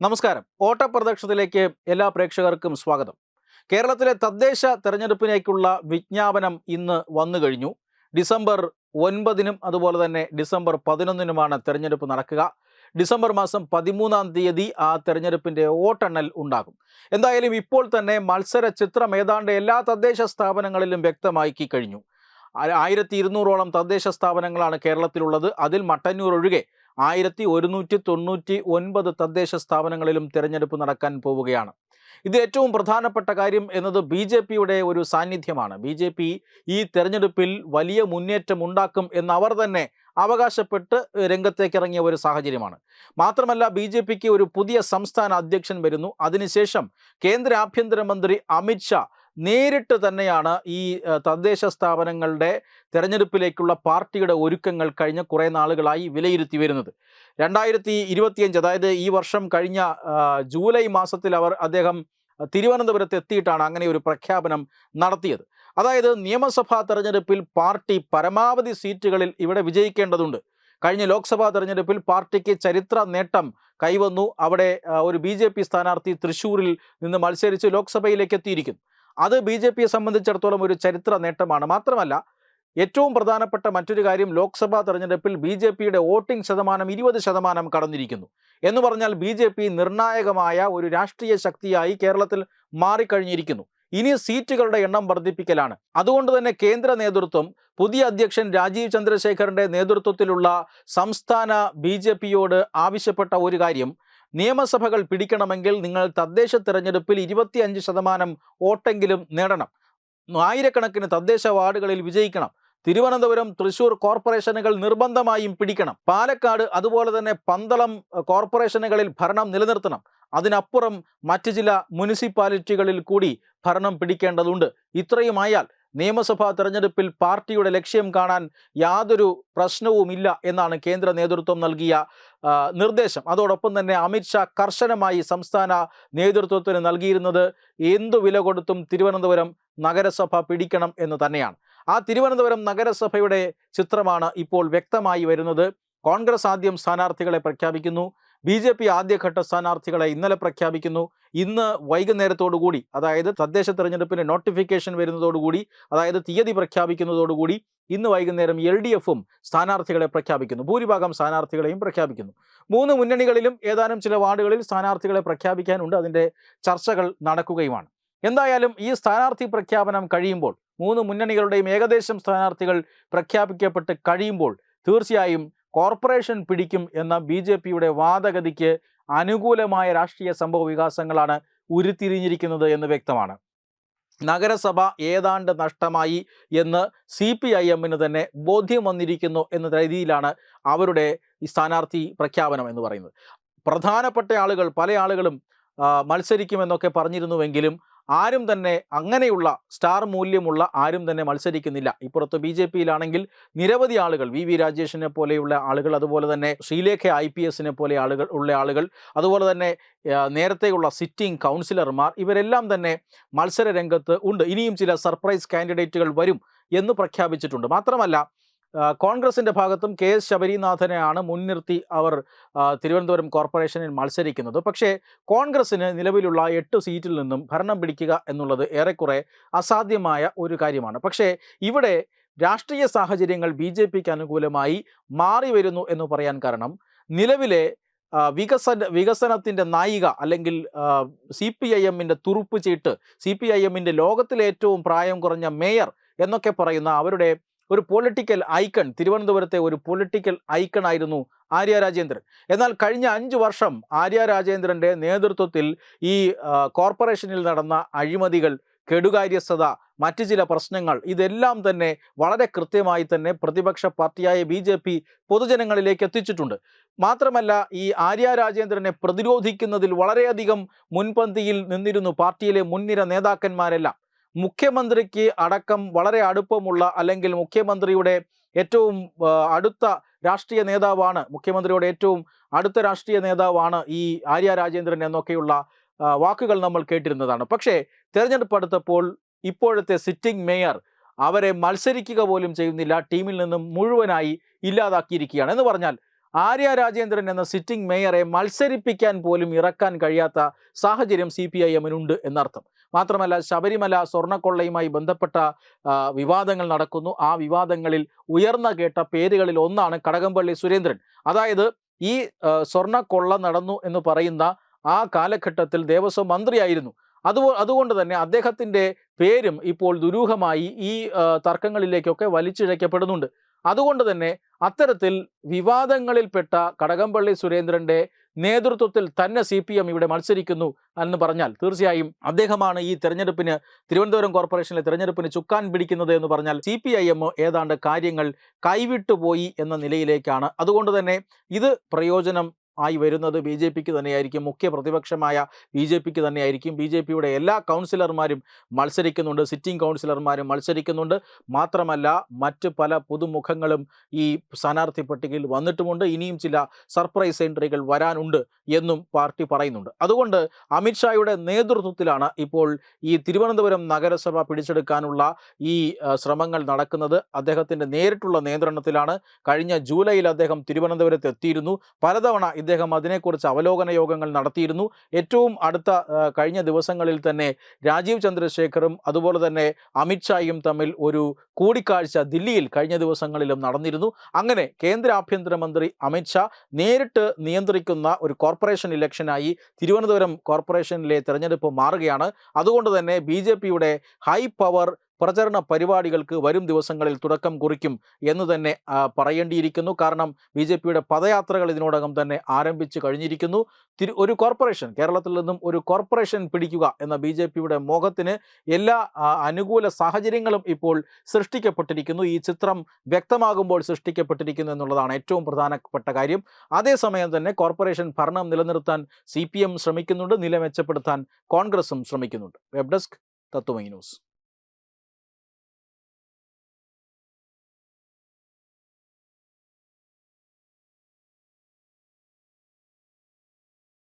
നമസ്കാരം. ഓട്ടപ്രദക്ഷിണത്തിലേക്ക് എല്ലാ പ്രേക്ഷകർക്കും സ്വാഗതം. കേരളത്തിലെ തദ്ദേശ തെരഞ്ഞെടുപ്പിലേക്കുള്ള വിജ്ഞാപനം ഇന്ന് വന്നു കഴിഞ്ഞു. ഡിസംബർ ഒൻപതിനും അതുപോലെ തന്നെ ഡിസംബർ പതിനൊന്നിനുമാണ് തെരഞ്ഞെടുപ്പ് നടക്കുക. ഡിസംബർ മാസം പതിമൂന്നാം തീയതി ആ തെരഞ്ഞെടുപ്പിന്റെ വോട്ടെണ്ണൽ ഉണ്ടാകും. എന്തായാലും ഇപ്പോൾ തന്നെ മത്സര ചിത്രം ഏതാണ്ട് എല്ലാ തദ്ദേശ സ്ഥാപനങ്ങളിലും വ്യക്തമാക്കി കഴിഞ്ഞു. ആയിരത്തി ഇരുന്നൂറോളം തദ്ദേശ സ്ഥാപനങ്ങളാണ് കേരളത്തിലുള്ളത്. അതിൽ മട്ടന്നൂർ ഒഴികെ ആയിരത്തി ഒരുന്നൂറ്റി തൊണ്ണൂറ്റി ഒൻപത് തദ്ദേശ സ്ഥാപനങ്ങളിലും തിരഞ്ഞെടുപ്പ് നടക്കാൻ പോവുകയാണ്. ഇത് ഏറ്റവും പ്രധാനപ്പെട്ട കാര്യം എന്നത് ബി ജെ പിയുടെ ഒരു സാന്നിധ്യമാണ്. ബി ജെ പി ഈ തെരഞ്ഞെടുപ്പിൽ വലിയ മുന്നേറ്റം ഉണ്ടാക്കും എന്ന് അവർ തന്നെ അവകാശപ്പെട്ട് രംഗത്തേക്ക് ഇറങ്ങിയ ഒരു സാഹചര്യമാണ്. മാത്രമല്ല ബി ജെ പിക്ക് ഒരു പുതിയ സംസ്ഥാന അധ്യക്ഷൻ വരുന്നു. അതിനുശേഷം കേന്ദ്ര ആഭ്യന്തരമന്ത്രി അമിത്ഷാ നേരിട്ട് തന്നെയാണ് ഈ തദ്ദേശ സ്ഥാപനങ്ങളുടെ തെരഞ്ഞെടുപ്പിലേക്കുള്ള പാർട്ടിയുടെ ഒരുക്കങ്ങൾ കഴിഞ്ഞ കുറേ നാളുകളായി വിലയിരുത്തി വരുന്നത്. രണ്ടായിരത്തി ഇരുപത്തിയഞ്ച് അതായത് ഈ വർഷം കഴിഞ്ഞ ജൂലൈ മാസത്തിൽ അവർ അദ്ദേഹം തിരുവനന്തപുരത്ത് എത്തിയിട്ടാണ് അങ്ങനെ ഒരു പ്രഖ്യാപനം നടത്തിയത്. അതായത് നിയമസഭാ തെരഞ്ഞെടുപ്പിൽ പാർട്ടി പരമാവധി സീറ്റുകളിൽ ഇവിടെ വിജയിക്കേണ്ടതുണ്ട്. കഴിഞ്ഞ ലോക്സഭാ തെരഞ്ഞെടുപ്പിൽ പാർട്ടിക്ക് ചരിത്ര നേട്ടം കൈവന്നു. അവിടെ ഒരു ബി സ്ഥാനാർത്ഥി തൃശ്ശൂരിൽ നിന്ന് മത്സരിച്ച് ലോക്സഭയിലേക്ക് എത്തിയിരിക്കുന്നു. അത് ബി ജെ പിയെ സംബന്ധിച്ചിടത്തോളം ഒരു ചരിത്ര നേട്ടമാണ്. മാത്രമല്ല ഏറ്റവും പ്രധാനപ്പെട്ട മറ്റൊരു കാര്യം ലോക്സഭാ തെരഞ്ഞെടുപ്പിൽ ബി ജെ പിയുടെ വോട്ടിംഗ് ശതമാനം ഇരുപത് ശതമാനം കടന്നിരിക്കുന്നു. എന്ന് പറഞ്ഞാൽ ബി ജെ പി നിർണായകമായ ഒരു രാഷ്ട്രീയ ശക്തിയായി കേരളത്തിൽ മാറിക്കഴിഞ്ഞിരിക്കുന്നു. ഇനി സീറ്റുകളുടെ എണ്ണം വർദ്ധിപ്പിക്കലാണ്. അതുകൊണ്ട് തന്നെ കേന്ദ്ര നേതൃത്വം പുതിയ അധ്യക്ഷൻ രാജീവ് ചന്ദ്രശേഖറിന്റെ നേതൃത്വത്തിലുള്ള സംസ്ഥാന ബി ആവശ്യപ്പെട്ട ഒരു കാര്യം നിയമസഭകൾ പിടിക്കണമെങ്കിൽ നിങ്ങൾ തദ്ദേശ തിരഞ്ഞെടുപ്പിൽ ഇരുപത്തിയഞ്ച് ശതമാനം വോട്ടെങ്കിലും നേടണം. ആയിരക്കണക്കിന് തദ്ദേശ വാർഡുകളിൽ വിജയിക്കണം. തിരുവനന്തപുരം തൃശൂർ കോർപ്പറേഷനുകൾ നിർബന്ധമായും പിടിക്കണം. പാലക്കാട് അതുപോലെ തന്നെ പന്തളം കോർപ്പറേഷനുകളിൽ ഭരണം നിലനിർത്തണം. അതിനപ്പുറം മറ്റ് ചില മുനിസിപ്പാലിറ്റികളിൽ കൂടി ഭരണം പിടിക്കേണ്ടതുണ്ട്. ഇത്രയുമായാൽ നിയമസഭാ തെരഞ്ഞെടുപ്പിൽ പാർട്ടിയുടെ ലക്ഷ്യം കാണാൻ യാതൊരു പ്രശ്നവുമില്ല എന്നാണ് കേന്ദ്ര നേതൃത്വം നൽകിയ നിർദ്ദേശം. അതോടൊപ്പം തന്നെ അമിത്ഷാ കർശനമായി സംസ്ഥാന നേതൃത്വത്തിന് നൽകിയിരുന്നത് എന്തു വില കൊടുത്തും തിരുവനന്തപുരം നഗരസഭ പിടിക്കണം എന്ന് തന്നെയാണ്. ആ തിരുവനന്തപുരം നഗരസഭയുടെ ചിത്രമാണ് ഇപ്പോൾ വ്യക്തമായി വരുന്നത്. കോൺഗ്രസ് ആദ്യം സ്ഥാനാർത്ഥികളെ പ്രഖ്യാപിക്കുന്നു. ബി ജെ പി ആദ്യഘട്ട സ്ഥാനാർത്ഥികളെ ഇന്നലെ പ്രഖ്യാപിക്കുന്നു. ഇന്ന് വൈകുന്നേരത്തോടുകൂടി അതായത് തദ്ദേശ തെരഞ്ഞെടുപ്പിന്റെ നോട്ടിഫിക്കേഷൻ വരുന്നതോടുകൂടി അതായത് തീയതി പ്രഖ്യാപിക്കുന്നതോടുകൂടി ഇന്ന് വൈകുന്നേരം എൽ ഡി എഫും സ്ഥാനാർത്ഥികളെ പ്രഖ്യാപിക്കുന്നു. ഭൂരിഭാഗം സ്ഥാനാർത്ഥികളെയും പ്രഖ്യാപിക്കുന്നു. മൂന്ന് മുന്നണികളിലും ഏതാനും ചില വാർഡുകളിൽ സ്ഥാനാർത്ഥികളെ പ്രഖ്യാപിക്കാനുണ്ട്. അതിന്റെ ചർച്ചകൾ നടക്കുകയുമാണ്. എന്തായാലും ഈ സ്ഥാനാർത്ഥി പ്രഖ്യാപനം കഴിയുമ്പോൾ മൂന്ന് മുന്നണികളുടെയും ഏകദേശം സ്ഥാനാർത്ഥികൾ പ്രഖ്യാപിക്കപ്പെട്ട് കഴിയുമ്പോൾ തീർച്ചയായും കോർപ്പറേഷൻ പിടിക്കും എന്ന ബി ജെ പിയുടെ വാദഗതിക്ക് അനുകൂലമായ രാഷ്ട്രീയ സംഭവ വികാസങ്ങളാണ് ഉരുത്തിരിഞ്ഞിരിക്കുന്നത് എന്ന് വ്യക്തമാണ്. നഗരസഭ ഏതാണ്ട് നഷ്ടമായി എന്ന് സി പി ഐ എമ്മിന് തന്നെ ബോധ്യം വന്നിരിക്കുന്നു എന്ന രീതിയിലാണ് അവരുടെ സ്ഥാനാർത്ഥി പ്രഖ്യാപനം എന്ന് പറയുന്നത്. പ്രധാനപ്പെട്ട ആളുകൾ പല ആളുകളും മത്സരിക്കുമെന്നൊക്കെ പറഞ്ഞിരുന്നുവെങ്കിലും ആരും തന്നെ അങ്ങനെയുള്ള സ്റ്റാർ മൂല്യമുള്ള ആരും തന്നെ മത്സരിക്കുന്നില്ല. ഇപ്പുറത്ത് ബി ജെ പിയിലാണെങ്കിൽ നിരവധി ആളുകൾ വി വി രാജേഷിനെ പോലെയുള്ള ആളുകൾ അതുപോലെ തന്നെ ശ്രീലേഖ ഐ പി എസിനെ പോലെ ആളുകൾ ഉള്ള ആളുകൾ അതുപോലെ തന്നെ നേരത്തെയുള്ള സിറ്റിംഗ് കൗൺസിലർമാർ ഇവരെല്ലാം തന്നെ മത്സര രംഗത്ത് ഉണ്ട്. ഇനിയും ചില സർപ്രൈസ് കാൻഡിഡേറ്റുകൾ വരും എന്ന് പ്രഖ്യാപിച്ചിട്ടുണ്ട്. മാത്രമല്ല ആ, കോൺഗ്രസിന്റെ ഭാഗത്തും കെ എസ് ശബരിനാഥനെയാണ് മുൻനിർത്തി അവർ തിരുവനന്തപുരം കോർപ്പറേഷനിൽ മത്സരിക്കുന്നത്. പക്ഷേ കോൺഗ്രസിന് നിലവിലുള്ള എട്ട് സീറ്റിൽ നിന്നും ഭരണം പിടിക്കുക എന്നുള്ളത് ഏറെക്കുറെ അസാധ്യമായ ഒരു കാര്യമാണ്. പക്ഷേ ഇവിടെ രാഷ്ട്രീയ സാഹചര്യങ്ങൾ ബി ജെ പിക്ക് അനുകൂലമായി മാറി വരുന്നു എന്ന് പറയാൻ കാരണം നിലവിലെ വികസന വികസനത്തിന്റെ നായിക അല്ലെങ്കിൽ സി പി ഐ എമ്മിന്റെ തുറുപ്പ് ചീട്ട് സി പി ഐ എമ്മിന്റെ ലോകത്തിലെ ഏറ്റവും പ്രായം കുറഞ്ഞ മേയർ എന്നൊക്കെ പറയുന്ന അവരുടെ ഒരു പൊളിറ്റിക്കൽ ഐക്കൺ തിരുവനന്തപുരത്തെ ഒരു പൊളിറ്റിക്കൽ ഐക്കൺ ആയിരുന്നു ആര്യ രാജേന്ദ്രൻ. എന്നാൽ കഴിഞ്ഞ അഞ്ച് വർഷം ആര്യ രാജേന്ദ്രന്റെ നേതൃത്വത്തിൽ ഈ കോർപ്പറേഷനിൽ നടന്ന അഴിമതികൾ കെടുകാര്യസ്ഥത മറ്റു ചില പ്രശ്നങ്ങൾ ഇതെല്ലാം തന്നെ വളരെ കൃത്യമായി തന്നെ പ്രതിപക്ഷ പാർട്ടിയായ ബി ജെ പി പൊതുജനങ്ങളിലേക്ക് എത്തിച്ചിട്ടുണ്ട്. മാത്രമല്ല ഈ ആര്യ രാജേന്ദ്രനെ പ്രതിരോധിക്കുന്നതിൽ വളരെയധികം മുൻപന്തിയിൽ നിന്നിരുന്നു പാർട്ടിയിലെ മുൻനിര നേതാക്കന്മാരെല്ലാം. മുഖ്യമന്ത്രിക്ക് അടക്കം വളരെ അടുപ്പമുള്ള അല്ലെങ്കിൽ മുഖ്യമന്ത്രിയുടെ ഏറ്റവും അടുത്ത രാഷ്ട്രീയ നേതാവാണ് മുഖ്യമന്ത്രിയുടെ ഏറ്റവും അടുത്ത രാഷ്ട്രീയ നേതാവാണ് ഈ ആര്യ രാജേന്ദ്രൻ എന്നൊക്കെയുള്ള വാക്കുകൾ നമ്മൾ കേട്ടിരുന്നതാണ്. പക്ഷേ തെരഞ്ഞെടുപ്പ് അടുത്തപ്പോൾ ഇപ്പോഴത്തെ സിറ്റിംഗ് മേയർ അവരെ മത്സരിക്കുക പോലും ചെയ്യുന്നില്ല ടീമിൽ നിന്നും മുഴുവനായി ഇല്ലാതാക്കിയിരിക്കുകയാണ്. എന്ന് പറഞ്ഞാൽ ആര്യ രാജേന്ദ്രൻ എന്ന സിറ്റിംഗ് മേയറെ മത്സരിപ്പിക്കാൻ പോലും ഇറക്കാൻ കഴിയാത്ത സാഹചര്യം സി പി ഐ എമ്മിനുണ്ട് എന്നർത്ഥം. മാത്രമല്ല ശബരിമല സ്വർണക്കൊള്ളയുമായി ബന്ധപ്പെട്ട വിവാദങ്ങൾ നടക്കുന്നു. ആ വിവാദങ്ങളിൽ ഉയർന്ന കേട്ട പേരുകളിൽ ഒന്നാണ് കടകംപള്ളി സുരേന്ദ്രൻ. അതായത് ഈ സ്വർണക്കൊള്ള നടന്നു എന്ന് പറയുന്ന ആ കാലഘട്ടത്തിൽ ദേവസ്വം മന്ത്രിയായിരുന്നു. അതുപോ അതുകൊണ്ട് തന്നെ അദ്ദേഹത്തിന്റെ പേരും ഇപ്പോൾ ദുരൂഹമായി ഈ തർക്കങ്ങളിലേക്കൊക്കെ വലിച്ചിഴക്കപ്പെടുന്നുണ്ട് അതുകൊണ്ട് തന്നെ അത്തരത്തിൽ വിവാദങ്ങളിൽപ്പെട്ട കടകംപള്ളി സുരേന്ദ്രന്റെ നേതൃത്വത്തിൽ തന്നെ സി പി എം ഇവിടെ മത്സരിക്കുന്നു എന്ന് പറഞ്ഞാൽ തീർച്ചയായും അദ്ദേഹമാണ് ഈ തെരഞ്ഞെടുപ്പിന് തിരുവനന്തപുരം കോർപ്പറേഷനിലെ തെരഞ്ഞെടുപ്പിന് ചുക്കാൻ പിടിക്കുന്നത് എന്ന് പറഞ്ഞാൽ സി പി ഐ എം ഏതാണ്ട് കാര്യങ്ങൾ കൈവിട്ടുപോയി എന്ന നിലയിലേക്കാണ്. അതുകൊണ്ട് തന്നെ ഇത് പ്രയോജനം ആയി വരുന്നത് ബി ജെ പിക്ക് തന്നെയായിരിക്കും. മുഖ്യ പ്രതിപക്ഷമായ ബി ജെ പിക്ക് തന്നെയായിരിക്കും. ബി ജെ പിയുടെ എല്ലാ കൗൺസിലർമാരും മത്സരിക്കുന്നുണ്ട്. സിറ്റിംഗ് കൗൺസിലർമാരും മത്സരിക്കുന്നുണ്ട്. മാത്രമല്ല മറ്റ് പല പുതുമുഖങ്ങളും ഈ സ്ഥാനാർത്ഥി പട്ടികയിൽ വന്നിട്ടുമുണ്ട്. ഇനിയും ചില സർപ്രൈസ് എൻട്രികൾ വരാനുണ്ട് എന്നും പാർട്ടി പറയുന്നുണ്ട്. അതുകൊണ്ട് അമിത്ഷായുടെ നേതൃത്വത്തിലാണ് ഇപ്പോൾ ഈ തിരുവനന്തപുരം നഗരസഭ പിടിച്ചെടുക്കാനുള്ള ഈ ശ്രമങ്ങൾ നടക്കുന്നത്. അദ്ദേഹത്തിന്റെ നേരിട്ടുള്ള നിയന്ത്രണത്തിലാണ്. കഴിഞ്ഞ ജൂലൈയിൽ അദ്ദേഹം തിരുവനന്തപുരത്ത് എത്തിയിരുന്നു. പലതവണ ഇദ്ദേഹം അതിനെക്കുറിച്ച് അവലോകന യോഗങ്ങൾ നടത്തിയിരുന്നു. ഏറ്റവും അടുത്ത കഴിഞ്ഞ ദിവസങ്ങളിൽ തന്നെ രാജീവ് ചന്ദ്രശേഖറും അതുപോലെ തന്നെ അമിത്ഷായും തമ്മിൽ ഒരു കൂടിക്കാഴ്ച ദില്ലിയിൽ കഴിഞ്ഞ ദിവസങ്ങളിലും നടന്നിരുന്നു. അങ്ങനെ കേന്ദ്ര ആഭ്യന്തരമന്ത്രി അമിത്ഷാ നേരിട്ട് നിയന്ത്രിക്കുന്ന ഒരു കോർപ്പറേഷൻ ഇലക്ഷനായി തിരുവനന്തപുരം കോർപ്പറേഷനിലെ തെരഞ്ഞെടുപ്പ് മാറുകയാണ്. അതുകൊണ്ട് തന്നെ ബി ഹൈ പവർ പ്രചരണ പരിപാടികൾക്ക് വരും ദിവസങ്ങളിൽ തുടക്കം കുറിക്കും എന്ന് തന്നെ പറയേണ്ടിയിരിക്കുന്നു. കാരണം ബി ജെ പിയുടെ പദയാത്രകൾ ഇതിനോടകം തന്നെ ആരംഭിച്ചു കഴിഞ്ഞിരിക്കുന്നു. ഒരു കോർപ്പറേഷൻ കേരളത്തിൽ നിന്നും ഒരു കോർപ്പറേഷൻ പിടിക്കുക എന്ന ബി ജെ മോഹത്തിന് എല്ലാ അനുകൂല സാഹചര്യങ്ങളും ഇപ്പോൾ സൃഷ്ടിക്കപ്പെട്ടിരിക്കുന്നു. ഈ ചിത്രം വ്യക്തമാകുമ്പോൾ സൃഷ്ടിക്കപ്പെട്ടിരിക്കുന്നു എന്നുള്ളതാണ് ഏറ്റവും പ്രധാനപ്പെട്ട കാര്യം. അതേസമയം തന്നെ കോർപ്പറേഷൻ ഭരണം നിലനിർത്താൻ സി ശ്രമിക്കുന്നുണ്ട്. നില മെച്ചപ്പെടുത്താൻ കോൺഗ്രസും ശ്രമിക്കുന്നുണ്ട്. Web desk Tatwamayi news.